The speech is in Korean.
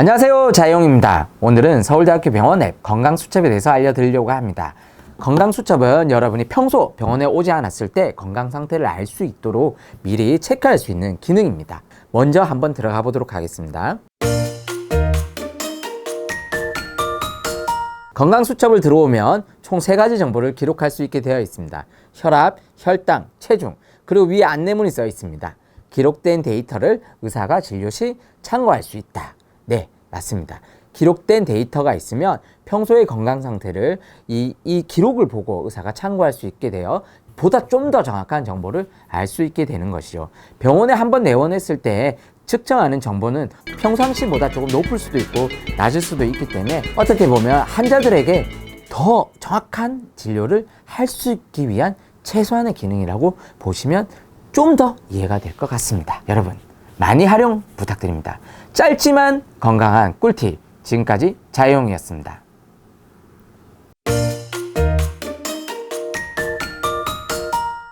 안녕하세요. 자영입니다. 오늘은 서울대학교 병원 앱 건강수첩에 대해서 알려드리려고 합니다. 건강수첩은 여러분이 평소 병원에 오지 않았을 때 건강 상태를 알 수 있도록 미리 체크할 수 있는 기능입니다. 먼저 한번 들어가 보도록 하겠습니다. 건강수첩을 들어오면 총세 가지 정보를 기록할 수 있게 되어 있습니다. 혈압, 혈당, 체중, 그리고 위에 안내문이 써 있습니다. 기록된 데이터를 의사가 진료 시 참고할 수 있다. 네, 맞습니다. 기록된 데이터가 있으면 평소의 건강 상태를 이, 이 기록을 보고 의사가 참고할 수 있게 되어 보다 좀 더 정확한 정보를 알 수 있게 되는 것이죠. 병원에 한 번 내원했을 때 측정하는 정보는 평상시보다 조금 높을 수도 있고 낮을 수도 있기 때문에 어떻게 보면 환자들에게 더 정확한 진료를 할 수 있기 위한 최소한의 기능이라고 보시면 좀 더 이해가 될 것 같습니다. 여러분, 많이 활용 부탁드립니다. 짧지만 건강한 꿀팁. 지금까지 자영이었습니다.